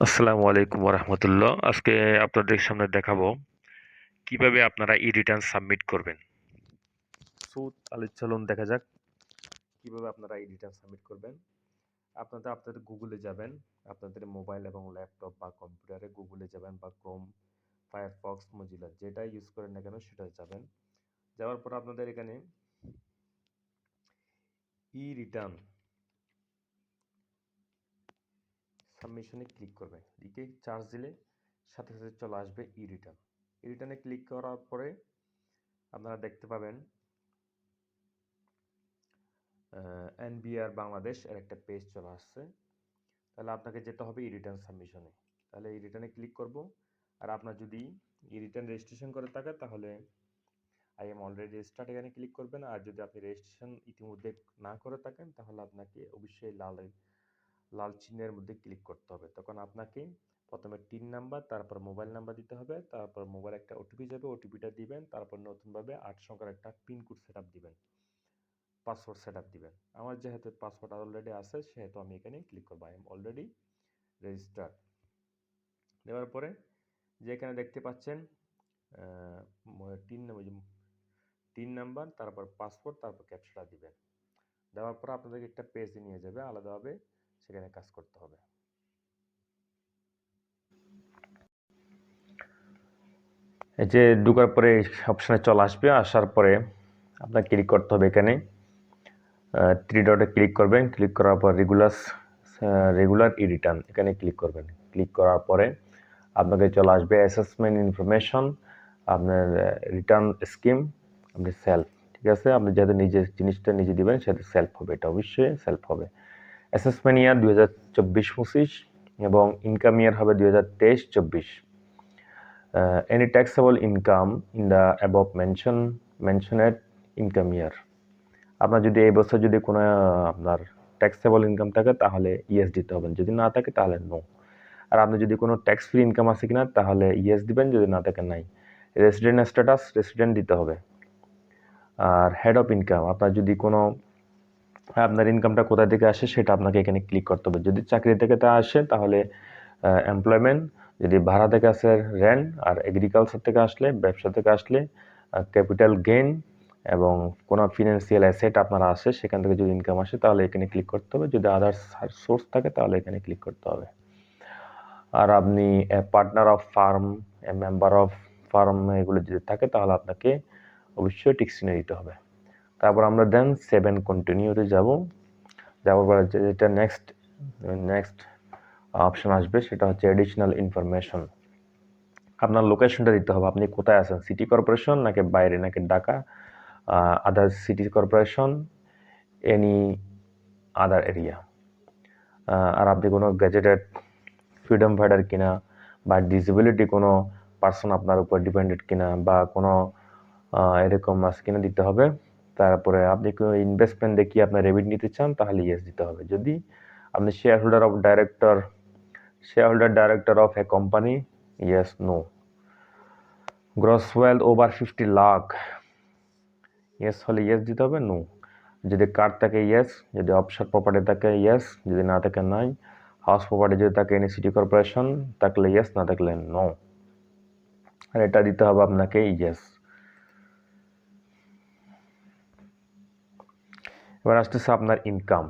আসসালামু আলাইকুম রহমতুল্লাহ আজকে আপনাদের সামনে দেখাবো কীভাবে আপনারা ই রিটার্ন সাবমিট করবেন। সো তাহলে চলুন দেখা যাক কীভাবে আপনারা ই রিটার্ন সাবমিট করবেন। আপনাদের আপনাদের গুগলে যাবেন, আপনাদের মোবাইল এবং ল্যাপটপ বা কম্পিউটারে গুগলে যাবেন বা ক্রোম ফায়ারফক্স মজিলা যেটা ইউজ করেন না কেন সেটা যাবেন। যাওয়ার পর আপনাদের এখানে ই রিটার্ন সাবমিশনে ক্লিক করবে। লিখে চার্জ দিলে সাথে সাথে চলে আসবে ই রিটার্ন ই রিটার্নে ক্লিক করার পরে আপনারা দেখতে পাবেন এনবিআর বাংলাদেশ এর একটা পেজ চলে আসছে। তাহলে আপনাকে যেতে হবে ই রিটার্ন সাবমিশনে তাহলে ই রিটার্নে ক্লিক করব। আর আপনার যদি ই রিটার্ন রেজিস্ট্রেশন করে থাকে, তাহলে আই এম অলরেডি রেজিস্টার্ড এখানে ক্লিক করবেন। আর যদি আপনি রেজিস্ট্রেশন ইতিমধ্যে না করে থাকেন, তাহলে আপনাকে অবশ্যই লাল লাল চিহ্নের মধ্যে ক্লিক করতে হবে। তখন আপনাকে প্রথমে টিন নাম্বার তারপর মোবাইল নাম্বার দিতে হবে, তারপর মোবাইল একটা ওটিপি যাবে ওটিপিটা দিবেন, তারপর নতুনভাবে আট সংখ্যার একটা পিন কোড সেট দিবেন পাসওয়ার্ড সেট আপ দিবেন। আমার যেহেতু পাসওয়ার্ড অলরেডি আছে, সেহেতু আমি এখানে ক্লিক করব আই এম অলরেডি রেজিস্টার্ড দেওয়ার পরে যে এখানে দেখতে পাচ্ছেন তিন তিন নাম্বার তারপর পাসওয়ার্ড তারপর ক্যাপচাটা দিবেন। দেওয়ার পর আপনাদেরকে একটা পেজে নিয়ে যাবে, আলাদাভাবে সেখানে কাজ করতে হবে। এই যে ঢুকার পরে অপশানে চলে আসবে, আসার পরে আপনার ক্লিক করতে হবে এখানে। থ্রি ডটে ক্লিক করবেন ক্লিক করার পর রেগুলার রেগুলার ই রিটার্ন এখানে ক্লিক করবেন। ক্লিক করার পরে আপনাকে চলে আসবে অ্যাসেসমেন্ট ইনফরমেশন আপনার রিটার্ন স্কিম আপনি সেলফ ঠিক আছে? আপনি যাতে নিজের জিনিসটা নিজে দিবেন, সেটা সেলফ হবে, এটা অবশ্যই সেলফ হবে। অ্যাসেসমেন্ট ইয়ার দুই হাজার চব্বিশ পঁচিশ এবং ইনকাম ইয়ার হবে দুই হাজার তেইশ চব্বিশ। Any taxable income in the above mention mentioned income year আপনার যদি এই বছর যদি কোনো, আপনার ট্যাক্সেবল ইনকাম থাকে, তাহলে ইয়েস দিতে হবে যদি না থাকে, তাহলে নো আর আপনি যদি কোনো ট্যাক্স ফ্রি ইনকাম আছে কিনা, তাহলে ইয়েস দিবেন, যদি না থাকে, নাই। রেসিডেন্ট স্ট্যাটাস রেসিডেন্ট দিতে হবে। আর হেড অফ ইনকাম আপনার যদি কোনো আপনার ইনকামটা কোথা থেকে আসে সেটা আপনাকে এখানে ক্লিক করতে হবে। যদি চাকরি থেকে তা আসে, তাহলে এমপ্লয়মেন্ট যদি ভাড়া থেকে আসে রেন্ট আর এগ্রিকালচার থেকে আসলে, ব্যবসা থেকে আসলে ক্যাপিটাল গেইন এবং কোনো ফিনান্সিয়াল অ্যাসেট আপনার আসে, সেখান থেকে যদি ইনকাম আসে, তাহলে এখানে ক্লিক করতে হবে। যদি আদার্স সোর্স থাকে, তাহলে এখানে ক্লিক করতে হবে। আর আপনি partner of firm member of firm এগুলো যদি থাকে, তাহলে আপনাকে অবশ্যই টিক্সিনে দিতে হবে। তারপর আমরা দেন সেভেন কন্টিনিউতে যাব। যাওয়ার পরে যেটা নেক্সট নেক্সট অপশন আসবে সেটা হচ্ছে এডিশনাল ইনফরমেশন আপনার লোকেশনটা দিতে হবে। আপনি কোথায় আছেন? সিটি কর্পোরেশন নাকি বাইরে? নাকি Dhaka? Other city corporation any other area আর আপনি কোনো গ্যাজেটেড ফ্রিডম ফাইটার কিনা বা ডিসেবিলিটি কোনো পার্সন আপনার উপর ডিপেন্ডেড কিনা বা কোনো এরকম মাস কিনে দিতে হবে। তারপরে আপনি কোনো ইনভেস্টমেন্ট দেখিয়ে আপনার রেবিট নিতে চান, তাহলে ইয়েস দিতে হবে। যদি আপনি share holder of director share holder director of a company yes no gross wealth over fifty lakh yes হলে ইয়েস দিতে হবে নো যদি কার থাকে ইয়েস যদি অফশোর প্রপার্টি থাকে ইয়েস যদি না থাকে, নাই. হাউস প্রপার্টি যদি থাকে এনি সিটি কর্পোরেশন থাকলে ইয়েস না থাকলে নো আর এটা দিতে হবে আপনাকে ইয়েস এবার আসতেছে আপনার ইনকাম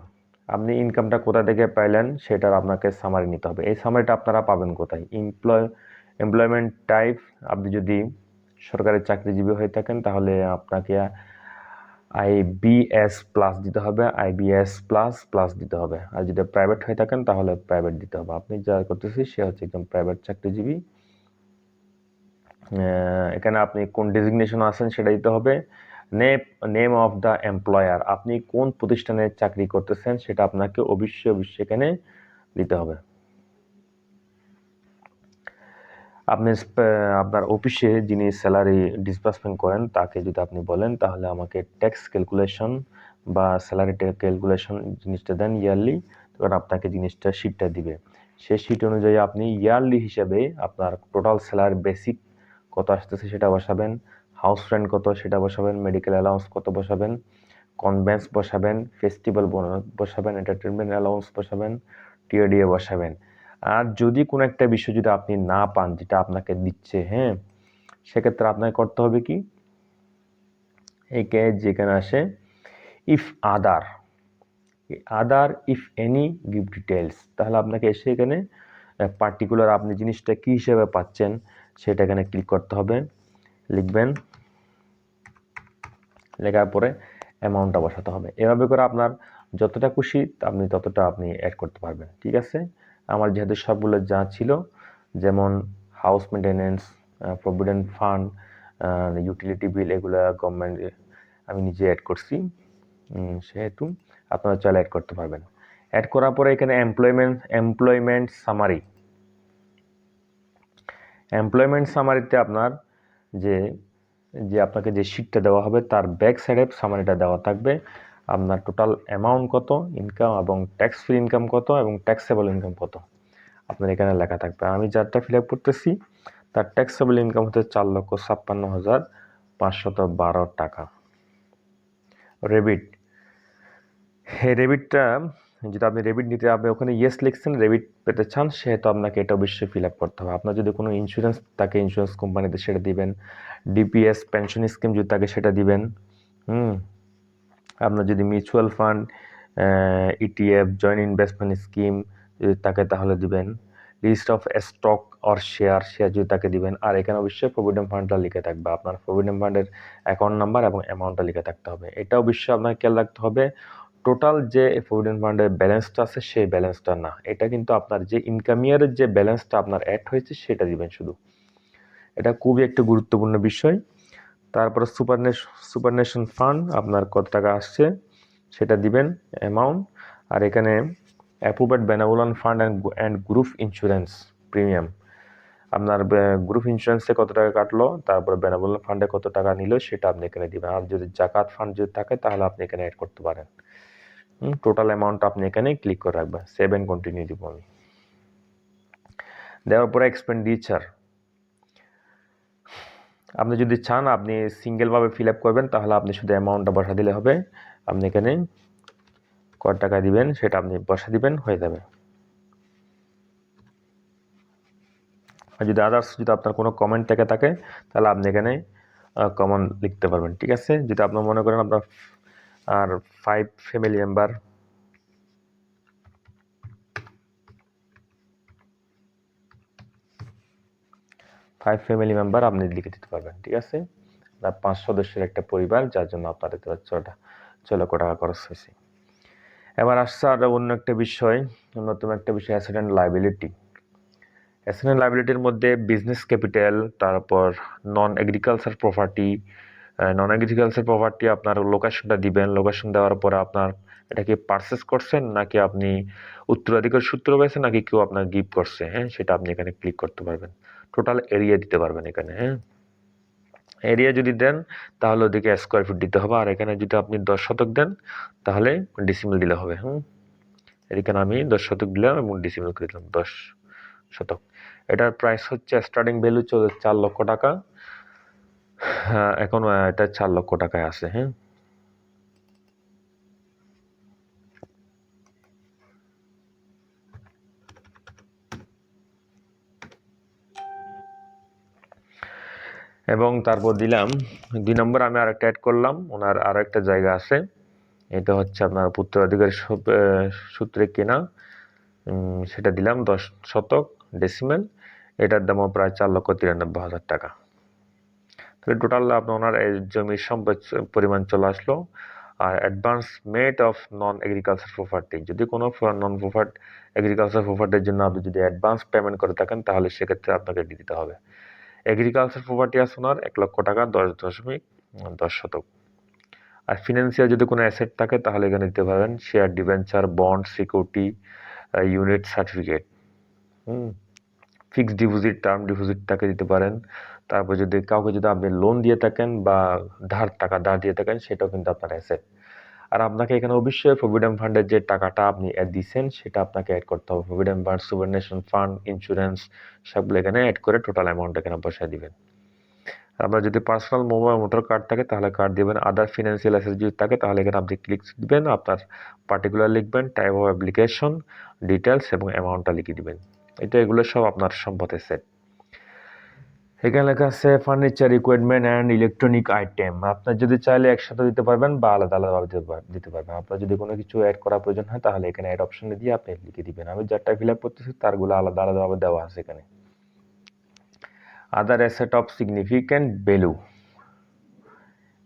আপনি ইনকামটা কোথা থেকে পাইলেন সেটার আপনাকে সামারি নিতে হবে। এই সামারিটা আপনারা পাবেন কোথায়? এমপ্লয় এমপ্লয়মেন্ট টাইপ আপনি যদি সরকারি চাকরিজীবী হয়ে থাকেন তাহলে আপনাকে আইবিএস প্লাস দিতে হবে। আইবিএস প্লাস প্লাস দিতে হবে। আর যদি প্রাইভেট হয়ে থাকেন তাহলে প্রাইভেট দিতে হবে। আপনি যা করতেছি সে হচ্ছে একদম প্রাইভেট চাকরিজীবী। এখানে আপনি কোন ডেজিগনেশন আছেন সেটা দিতে হবে। Name name of the employer আপনি কোন প্রতিষ্ঠানে চাকরি করতেছেন সেটা আপনাকে অবশ্যই অবশ্যই এখানে দিতে হবে। আপনি আপনার অফিসে যিনি স্যালারি ডিসবার্সমেন্ট করেন, তাকে যদি আপনি বলেন, তাহলে আমাকে ট্যাক্স ক্যালকুলেশন বা স্যালারি ক্যালকুলেশন জিনিসটা দেন ইয়ারলি তখন আপনাকে জিনিসটা শিটটা দিবে। সেই শিট অনুযায়ী আপনি ইয়ারলি হিসাবে আপনার টোটাল স্যালারি বেসিক কত আসতেছে সেটা বসাবেন। হাউস রেন্ট কত সেটা বসাবেন, মেডিকেল অ্যালাউন্স কত বসাবেন কনভেন্স বসাবেন ফেস্টিভ্যাল বসাবেন এন্টারটেনমেন্ট অ্যালাউন্স বসাবেন টিএডিএ বসাবেন। আর যদি কোনো একটা বিষয় যদি আপনি না পান, যেটা আপনাকে দিচ্ছে হ্যাঁ সেক্ষেত্রে আপনাকে করতে হবে কি? একে যেখানে আসে if other other if any give details তাহলে আপনাকে এসে এখানে পার্টিকুলার আপনি জিনিসটা কী হিসেবে পাচ্ছেন, সেটা এখানে ক্লিক করতে হবে, লিখবেন লেখার পরে অ্যামাউন্টটা বসাতে হবে। এভাবে করে আপনার যতটা খুশি আপনি ততটা আপনি অ্যাড করতে পারবেন, ঠিক আছে? আমার যেহেতু সবগুলো যা ছিল, যেমন house maintenance provident fund utility bill এগুলো গভর্নমেন্ট আমি নিজে অ্যাড করছি। সেহেতু আপনারা চাইলে অ্যাড করতে পারবেন। অ্যাড করার পরে এখানে এমপ্লয়মেন্ট এমপ্লয়মেন্ট সামারি এমপ্লয়মেন্ট সামারিতে আপনার যে যে আপনাকে যে শিটটা দেওয়া হবে, তার ব্যাক সাইডে সামারিটা দেওয়া থাকবে। আপনার টোটাল অ্যামাউন্ট কত ইনকাম এবং ট্যাক্স ফ্রি ইনকাম কত এবং ট্যাক্সেবল ইনকাম কত? আপনার এখানে লেখা থাকবে। আমি যারটা ফিল আপ করতেছি, তার ট্যাক্সেবল ইনকাম হচ্ছে চার লক্ষ ছাপ্পান্ন হাজার পাঁচশত বারো টাকা। রেবিট রেবিটটা যদি আপনি রেবিট নিতে আপনি ওখানে ইয়েস লিখছেন রেবিট পেতে চান, সেহেতু আপনাকে এটা অবশ্যই ফিল আপ করতে হবে। আপনার যদি কোনো ইন্স্যুরেন্স তাকে ইন্স্যুরেন্স কোম্পানিতে সেটা দিবেন ডিপিএস পেনশন স্কিম যদি থাকে, সেটা দিবেন, হুম। আপনার যদি mutual fund ETF joint investment scheme যদি তাকে তাহলে দিবেন। List of stock or share share যদি তাকে দিবেন। আর এখানে অবশ্যই প্রভিডেন্ট ফান্ডটা লিখে থাকবে। আপনার প্রভিডেন্ট ফান্ডের অ্যাকাউন্ট নাম্বার এবং অ্যামাউন্টটা লিখে থাকতে হবে। এটা অবশ্যই আপনাকে খেয়াল রাখতে হবে। টোটাল যে প্রভিডেন্ট ফান্ডের ব্যালেন্সটা আছে, সেই ব্যালেন্সটা না। এটা কিন্তু আপনার যে ইনকাম ইয়ারের যে ব্যালেন্সটা আপনার অ্যাড হয়েছে, সেটা দিবেন শুধু। এটা খুবই একটা গুরুত্বপূর্ণ বিষয়। তারপরে সুপারনেশ সুপারনেশন ফান্ড আপনার কত টাকা আসছে, সেটা দিবেন অ্যামাউন্ট আর এখানে approved benevolent fund and and group insurance premium আপনার গ্রুপ ইন্স্যুরেন্সে কত টাকা কাটলো, তারপরে বেনাবুলান ফান্ডে কত টাকা নিল, সেটা আপনি এখানে দিবেন। আর যদি জাকাত ফান্ড যদি থাকে, তাহলে আপনি এখানে অ্যাড করতে পারেন। টোটাল অ্যামাউন্ট আপনি এখানে ক্লিক করে রাখবেন। সেভ কন্টিনিউ দিব আমি। দেওয়ার পরে এক্সপেন্ডিচার আপনি যদি চান, আপনি সিঙ্গেলভাবে ফিল আপ করবেন, তাহলে আপনি শুধু অ্যামাউন্টটা বসা দিলে হবে। আপনি এখানে কত টাকা দিবেন, সেটা আপনি বসা দিবেন, হয়ে যাবে। আর যদি আদার্স যদি আপনার কোনো কমেন্ট থেকে থাকে, তাহলে আপনি এখানে কমন লিখতে পারবেন, ঠিক আছে? যদি আপনার মনে করেন আপনার আর five family member five family member আপনি লিখে দিতে পারবেন, ঠিক আছে? পাঁচ সদস্যের একটা পরিবার, যার জন্য আপনার এত ছটা ছয় লক্ষ টাকা খরচ হয়েছে। এবার আসছে আরও অন্য একটা বিষয় অন্যতম একটা বিষয় অ্যাসিডেন্ট লাইবিলিটি অ্যাসিডেন্ট লাইবিলিটির মধ্যে বিজনেস ক্যাপিটাল তারপর non agriculture property non agriculture property আপনার লোকেশনটা দিবেন। লোকেশন দেওয়ার পরে আপনার এটা কি পারচেস করছেন নাকি আপনি উত্তরাধিকার সূত্র পেয়েছেন নাকি কেউ আপনার গিফট করছে হ্যাঁ? সেটা আপনি এখানে ক্লিক করতে পারবেন। টোটাল এরিয়া দিতে পারবেন এখানে হ্যাঁ? এরিয়া যদি দেন, তাহলে ওদিকে স্কোয়ার ফিট দিতে হবে। আর এখানে যদি আপনি দশ শতক দেন, তাহলে ডিসিমিল দিলে হবে, হুম? এখানে আমি দশ শতক দিলাম এবং ডিসিমিল করে দিলাম, দশ শতক। এটার প্রাইস হচ্ছে স্টার্টিং ভ্যালু চার লক্ষ টাকা। এখন আহ, এটা চার লক্ষ টাকায় আছে হ্যাঁ। এবং তারপর দিলাম দুই নম্বর আমি আরেকটা অ্যাড করলাম ওনার আরও একটা জায়গা আছে। এটা হচ্ছে আপনার আহ, সূত্রে কেনা সেটা দিলাম দশ শতক ডেসিমেল এটার দামও প্রায় চার লক্ষ তিরানব্বই হাজার টাকা। তাহলে টোটাল আপনার ওনার এই জমির সম্পদ পরিমাণ চলে আসলো। আর advance made of non agriculture property যদি কোনো নন প্রপার্ট এগ্রিকালচার প্রপার্টির জন্য আপনি যদি অ্যাডভান্স পেমেন্ট করে থাকেন, তাহলে সেক্ষেত্রে আপনাকে দিতে হবে। এগ্রিকালচার প্রপার্টি আছে ওনার এক লক্ষ টাকা, দশ দশমিক দশ শতক। আর ফিনান্সিয়াল যদি কোনো অ্যাসেট থাকে, তাহলে এখানে দিতে পারেন share debenture bond security unit certificate hmm fixed deposit term deposit টাকা দিতে পারেন। তারপর যদি কাউকে যদি আপনি লোন দিয়ে থাকেন বা ধার টাকা, ধার দিয়ে থাকেন, সেটাও কিন্তু আপনার অ্যাসেট আর আপনাকে এখানে অবশ্যই প্রভিডেন্ট ফান্ডের যে টাকাটা আপনি অ্যাড দিচ্ছেন সেটা আপনাকে অ্যাড করতে হবে। Provident fund superannuation fund insurance সবগুলো এখানে অ্যাড করে টোটাল অ্যামাউন্ট এখানে বসায় দিবেন। আপনার যদি পার্সোনাল মোবাইল মোটর কার্ড থাকে, তাহলে কার্ড দিবেন। আদার ফিনান্সিয়াল অ্যাসেট যদি থাকে, তাহলে এখানে আপনি ক্লিক দিবেন, আপনার পার্টিকুলার লিখবেন টাইপ অফ অ্যাপ্লিকেশন ডিটেলস এবং অ্যামাউন্টটা লিখে দিবেন। এটা এগুলো সব আপনার সম্পদের সেট এখানে লেখা আছে furniture equipment and electronic item আপনার যদি চাইলে একসাথে দিতে পারবেন বা আলাদা আলাদাভাবে দিতে পার- দিতে পারবেন। আপনার যদি কোনো কিছু অ্যাড করা প্রয়োজন হয়, তাহলে এখানে অ্যাড অপশনে দিয়ে আপনি লিখে দিবেন। আমি যারটা ফিল আপ করতেছি, তারগুলো আলাদা আলাদাভাবে দেওয়া আছে এখানে। Other asset of significant value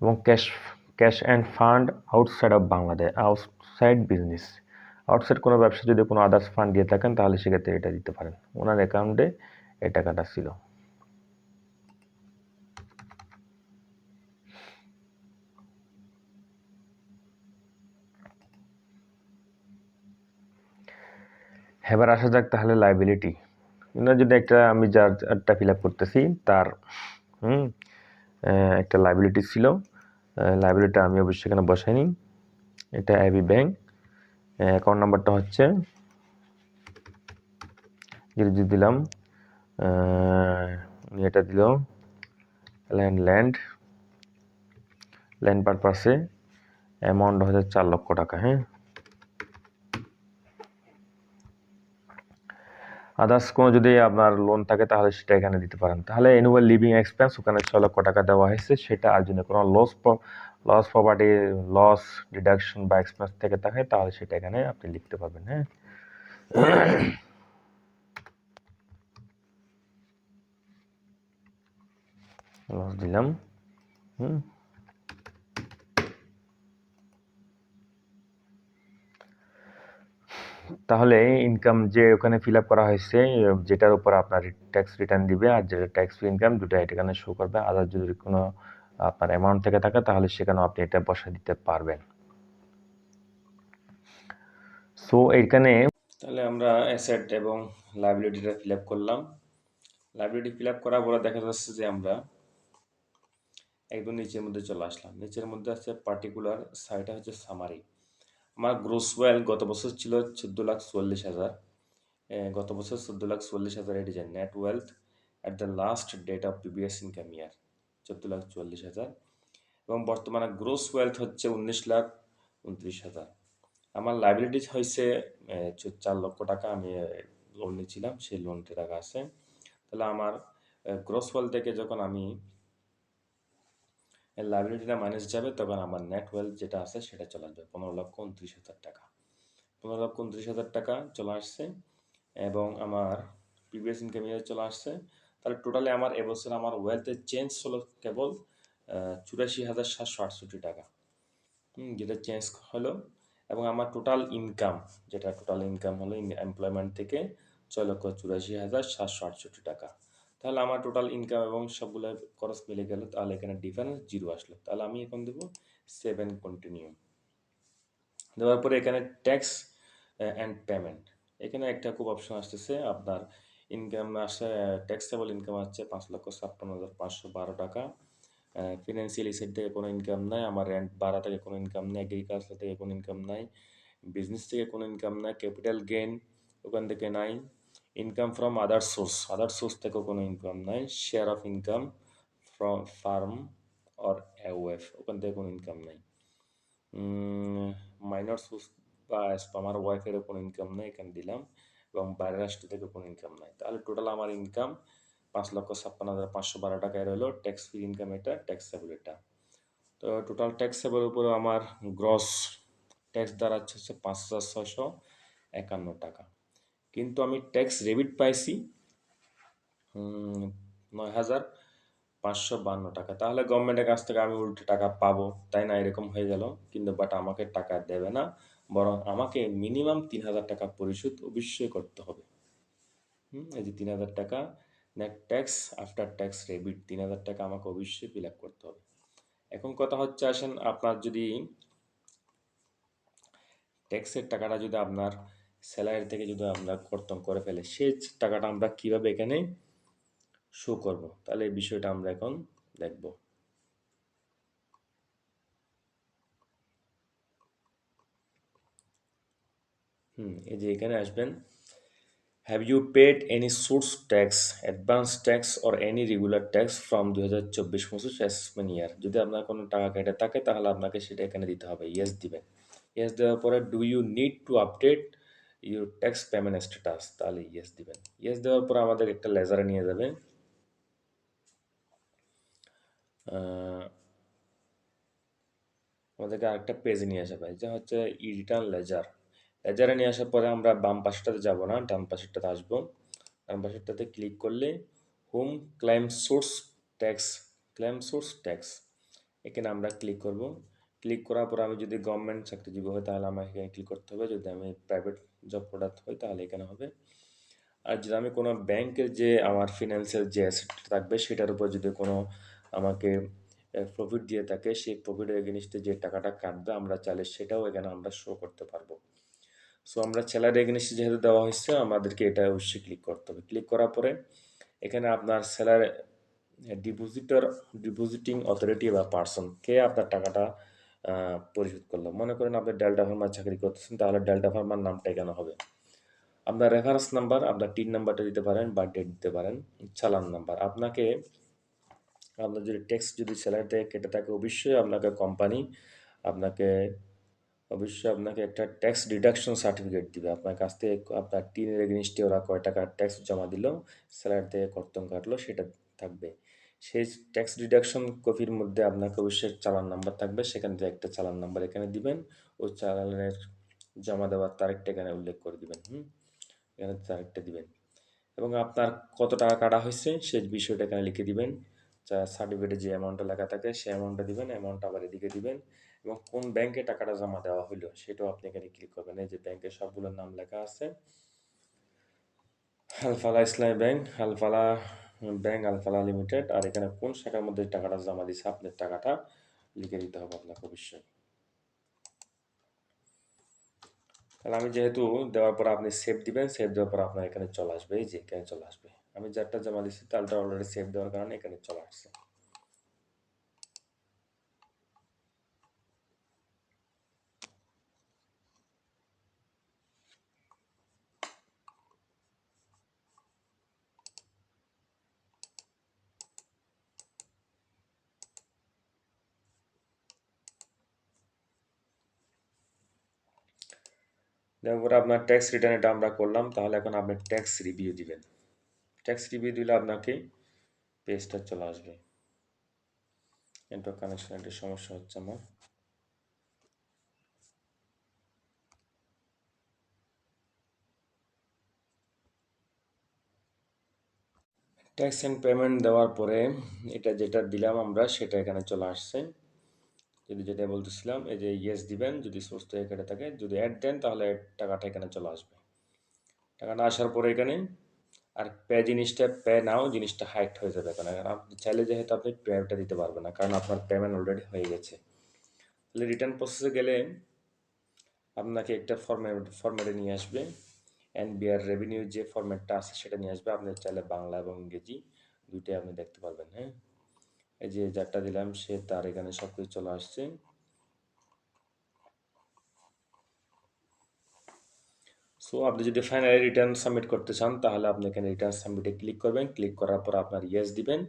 এবং cash cash and fund outside of Bangladesh outside business outside কোনো ব্যবসা যদি কোনো আদার্স ফান্ড দিয়ে থাকেন, তাহলে সেক্ষেত্রে এটা দিতে পারেন। ওনার অ্যাকাউন্টে এই টাকাটা ছিল। এবার আসা যাক তাহলে লাইবিলিটি যদি একটা আমি যারটা ফিল আপ করতেছি, তার একটা লাইবিলিটি ছিল লাইবিলিটি আমি অবশ্যই এখানে বসাইনি এটা এবি ব্যাংক অ্যাকাউন্ট নাম্বারটা হচ্ছে জিরো দিলাম এটা দিল ল্যান্ড ল্যান্ড ল্যান্ড পারপাসে অ্যামাউন্ট হচ্ছে চার লক্ষ টাকা হ্যাঁ? আদার্স কোনো যদি আপনার লোন থাকে, তাহলে সেটা এখানে দিতে পারেন। তাহলে অ্যানুয়াল লিভিং এক্সপেন্স ওখানে ছয় লক্ষ টাকা দেওয়া হয়েছে, সেটা আর যদি কোনো loss loss property loss deduction বা এক্সপেন্স থেকে থাকে, তাহলে সেটা এখানে আপনি লিখতে পারবেন হ্যাঁ? লস দিলাম, হুম? তাহলে ইনকাম যে ওখানে ফিল আপ করা হয়েছে, যেটার উপর আপনার ট্যাক্স রিটার্ন দিবে আর যেটা ট্যাক্স ফ্রি ইনকাম দুটো এখানে শো করবে। আদার যদি কোনো আপনার অ্যামাউন্ট থেকে থাকে, তাহলে সেখানেও আপনি এটা বসা দিতে পারবেন। সো এখানে তাহলে আমরা অ্যাসেট এবং লাইবিলিটিটা ফিল আপ করলাম। লাইবিলিটি ফিল আপ করার পরে দেখা যাচ্ছে যে আমরা একদম নিচের মধ্যে চলে আসলাম। নিচের মধ্যে আছে পার্টিকুলার সাইটটা হচ্ছে সামারি আমার গ্রোস ওয়েল গত বছর ছিল চোদ্দ লাখ চুয়াল্লিশ হাজার। গত বছর চোদ্দ লাখ চুয়াল্লিশ হাজার এটি যে net wealth at the last date of previous income year চোদ্দ লাখ চুয়াল্লিশ হাজার। এবং বর্তমানে গ্রোস ওয়েলথ হচ্ছে উনিশ লাখ উনত্রিশ হাজার। আমার লাইবিলিটিস হয়েছে চার লক্ষ টাকা আমি লোন নিয়েছিলাম সেই লোনটি টাকা আছে। তাহলে আমার গ্রোস ওয়েলথ থেকে যখন আমি লাইবিলিটিটা মাইনাস যাবে তখন আমার নেট ওয়েলথ যেটা আছে সেটা চলে আসবে। পনেরো লক্ষ উনত্রিশ হাজার টাকা। পনেরো লক্ষ উনত্রিশ হাজার টাকা চলে আসছে এবং আমার প্রিভিয়াস ইনকাম ইয়ার চলে আসছে। তাহলে টোটালি আমার এবছর আমার ওয়েলথের চেঞ্জ হলো কেবল চুরাশি হাজার সাতশো আটষট্টি টাকা। যেটা চেঞ্জ হলো এবং আমার টোটাল ইনকাম যেটা টোটাল ইনকাম হলো এমপ্লয়মেন্ট থেকে ছয় লক্ষ চুরাশি হাজার সাতশো আটষট্টি টাকা। তাহলে আমার টোটাল ইনকাম এবং সবগুলো খরচ মিলে গেল, তাহলে এখানে ডিফারেন্স জিরো আসলো। তাহলে আমি এখন দেবো সেভেন কন্টিনিউ দেওয়ার পরে এখানে ট্যাক্স অ্যান্ড পেমেন্ট এখানে একটা খুব অপশন আসতেছে, আপনার ইনকাম আসে ট্যাক্সেবল ইনকাম আসছে পাঁচ লক্ষ ছাপ্পান্ন হাজার পাঁচশো বারো টাকা। ফিনান্সিয়াল সাইড থেকে কোনো ইনকাম নাই, আমার রেন্ট ভাড়া থেকে কোনো ইনকাম নাই এগ্রিকালচার থেকে কোনো ইনকাম নাই বিজনেস থেকে কোনো ইনকাম নাই ক্যাপিটাল গেইন ওখান থেকে নাই। Income from other source other source থেকেও কোনো ইনকাম নাই share of income from firm or ওয়েফ ওখান থেকে কোনো ইনকাম নাই। মাইনর সোর্স বা আমার ওয়াইফেরও কোনো ইনকাম নেই, এখানে দিলাম, এবং বাইরের রাষ্ট্র থেকে কোনো ইনকাম নাই। তাহলে টোটাল আমার ইনকাম পাঁচ লক্ষ ছাপ্পান্ন হাজার পাঁচশো বারো টাকায় রইল ট্যাক্স ফ্রি ইনকাম এটা ট্যাক্সেবল এটা। তো টোটাল ট্যাক্সেবল উপরে আমার গ্রস ট্যাক্স দাঁড়াচ্ছে হচ্ছে পাঁচ হাজার ছয়শো একান্ন টাকা। কিন্তু আমি ট্যাক্স রেবিট পাইছি নয় হাজার পাঁচশো বান্ন টাকা। তাহলে গভর্নমেন্টের কাছ থেকে আমি উল্টো টাকা পাবো, তাই না? এরকম হয়ে গেল। কিন্তু বাট আমাকে টাকা দেবে না, বরং আমাকে মিনিমাম তিন হাজার টাকা পরিশোধ অবশ্যই করতে হবে। হুম, এই যে তিন হাজার টাকা net tax after tax rebate তিন হাজার টাকা আমাকে অবশ্যই ফিল আপ করতে হবে। এখন কথা হচ্ছে আসেন, আপনার যদি ট্যাক্সের টাকাটা যদি আপনার স্যালারি থেকে যদি আমরা কর্তন করে ফেলে সেই টাকাটা আমরা কীভাবে এখানে শো করব? তাহলে এই বিষয়টা আমরা এখন দেখব। হুম, এই যে এখানে আসবেন। Have you paid any source tax advance tax or any regular tax from দু হাজার চব্বিশ পঁচিশ অ্যাসেসমেন্ট ইয়ার যদি আপনার কোনো টাকা কেটে থাকে, তাহলে আপনাকে সেটা এখানে দিতে হবে। ইয়েস দিবেন। ইয়েস দেওয়ার পরে do you need to update your tax payment status তাহলে ইয়েস দিবেন। ইয়েস দেওয়ার পর আমাদের একটা লেজারে নিয়ে যাবে। আমাদেরকে আরেকটা পেজে নিয়ে আসা পাই যা হচ্ছে ই রিটার্ন লেজার লেজারে নিয়ে আসার পরে আমরা বাম পাশটাতে যাব না, ডান পাশেরটাতে আসব। ডান পাশেরটাতে ক্লিক করলে home claim source tax claim source tax এখানে আমরা ক্লিক করব। ক্লিক করার পর আমি যদি গভর্নমেন্ট চাকরিজীবী হয় তাহলে আমাকে এখানে ক্লিক করতে হবে। যদি আমি প্রাইভেট জব প্রোডাক্ট হই তাহলে এখানে হবে। আর যদি আমি কোনো ব্যাংকের যে আমার ফিনান্সিয়াল যে অ্যাসেট থাকবে, সেটার উপর যদি কোনো আমাকে প্রফিট দিয়ে থাকে, সেই প্রফিটের এগেনিস্টে যে টাকাটা কাটবে, আমরা চাইলে সেটাও এখানে আমরা শো করতে পারব। সো আমরা স্যালারি এগেনিস্টে যেহেতু দেওয়া হয়েছে, আমাদেরকে এটা অবশ্যই ক্লিক করতে হবে। ক্লিক করার পরে, এখানে আপনার স্যালারি ডিপোজিটর ডিপোজিটিং অথরিটি বা পার্সন কে আপনার টাকাটা পরিশোধ করলাম। মনে করেন আপনি ডেল্টা ফার্মার চাকরি করতেছেন, তাহলে ডেল্টা ফার্মার নামটা এখানে হবে? আপনার রেফারেন্স নাম্বার আপনার টিন নাম্বারটা দিতে পারেন বা ডেট দিতে পারেন, চালান নাম্বার আপনাকে, আপনার যদি ট্যাক্স যদি স্যালারি থেকে কেটে থাকে, অবশ্যই আপনাকে কোম্পানি আপনাকে, অবশ্যই আপনাকে একটা ট্যাক্স ডিডাকশন সার্টিফিকেট দিবে। আপনার কাছ থেকে আপনার টিনের এগেনিস্টে ওরা কয় টাকা ট্যাক্স জমা দিল স্যালারি থেকে কর্তন কাটলো, সেটা থাকবে। সেই ট্যাক্স ডিডাকশন কপির মধ্যে আপনাকে অবশ্যই চালান নাম্বার থাকবে, সেখান থেকে একটা চালান নাম্বার এখানে দিবেন, ও চালানের জমা দেওয়ার তারিখটা এখানে উল্লেখ করে দিবেন, হুম? এখানে তারিখটা দিবেন। এবং আপনার কত টাকা কাটা হয়েছে সেই বিষয়টা এখানে লিখে দিবেন, যা সার্টিফিকেটে যে অ্যামাউন্টটা লেখা থাকে সেই অ্যামাউন্টটা দিবেন অ্যামাউন্ট আবার এদিকে দিবেন। এবং কোন ব্যাংকে টাকাটা জমা দেওয়া হলো সেটাও আপনি এখানে ক্লিক করবেন, এই যে ব্যাংকের সবগুলোর নাম লেখা আছে। Alfalah Islami bank Alfalah bank Alfalah limited আর এখানে কোন শাখার মধ্যে টাকাটা জমা দিচ্ছে আপনার টাকাটা লিখে দিতে হবে আপনাকে অবশ্যই তাহলে আমি যেহেতু দেওয়ার পর আপনি সেভ দিবেন সেভ দেওয়ার পর আপনার এখানে চলে আসবে, এই যে এখানে চলে আসবে। আমি যারটা জমা দিচ্ছি তারটা অলরেডি সেভ দেওয়ার কারণে এখানে চলে আসছে। তারপরে আপনার ট্যাক্স রিটার্ন এটা আমরা করলাম, তাহলে এখন আপনি ট্যাক্স রিভিউ দিবেন। ট্যাক্স রিভিউ দিলে আপনাকে পেজটা চলে আসবে। নেটওয়ার্ক কানেকশন সমস্যা হচ্ছে আমার। ট্যাক্স অ্যান্ড পেমেন্ট দেওয়ার পরে এটা যেটা দিলাম আমরা, সেটা এখানে চলে আসছে। যদি যেটা বলতেছিলাম, এই যে ইয়েস দিবেন, যদি সোর্স থেকে কেটে থাকে, যদি অ্যাড দেন, তাহলে টাকাটা এখানে চলে আসবে। টাকাটা আসার পরে এখানে আর পে জিনিসটা পে নাও জিনিসটা হাইট হয়ে যাবে কারণ আপনি চাইলে যেহেতু আপনি পেটা দিতে পারবেন না, কারণ আপনার পেমেন্ট অলরেডি হয়ে গেছে। তাহলে রিটার্ন প্রসেসে গেলে আপনাকে একটা ফরম্যাট ফরম্যাটে নিয়ে আসবে। এনবিআর রেভিনিউ যে ফরম্যাটটা আছে, সেটা নিয়ে আসবে। আপনি চাইলে বাংলা এবং ইংরেজি দুইটাই আপনি দেখতে পারবেন হ্যাঁ? এই যে যারটা দিলাম, সে তার এখানে সব কিছু চলে আসছে। সো আপনি যদি ফাইনালি রিটার্ন সাবমিট করতে চান, তাহলে আপনি এখানে রিটার্ন সাবমিটে ক্লিক করবেন। ক্লিক করার পর আপনার ইয়েস দিবেন।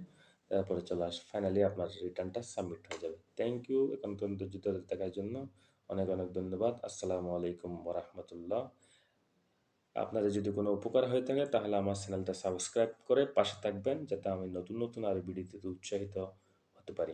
তারপরে চলে আস ফাইনালি আপনার রিটার্নটা সাবমিট হয়ে যাবে। থ্যাংক ইউ এখন পর্যন্ত যুদ্ধ দেখার জন্য অনেক অনেক ধন্যবাদ। আসসালামু আলাইকুম ওরহমতুল্লাহ আপনাদের যদি কোনো উপকার হয়ে থাকে, তাহলে আমার চ্যানেলটা সাবস্ক্রাইব করে পাশে থাকবেন, যাতে আমি নতুন নতুন আর ভিডিওতে উৎসাহিত হতে পারি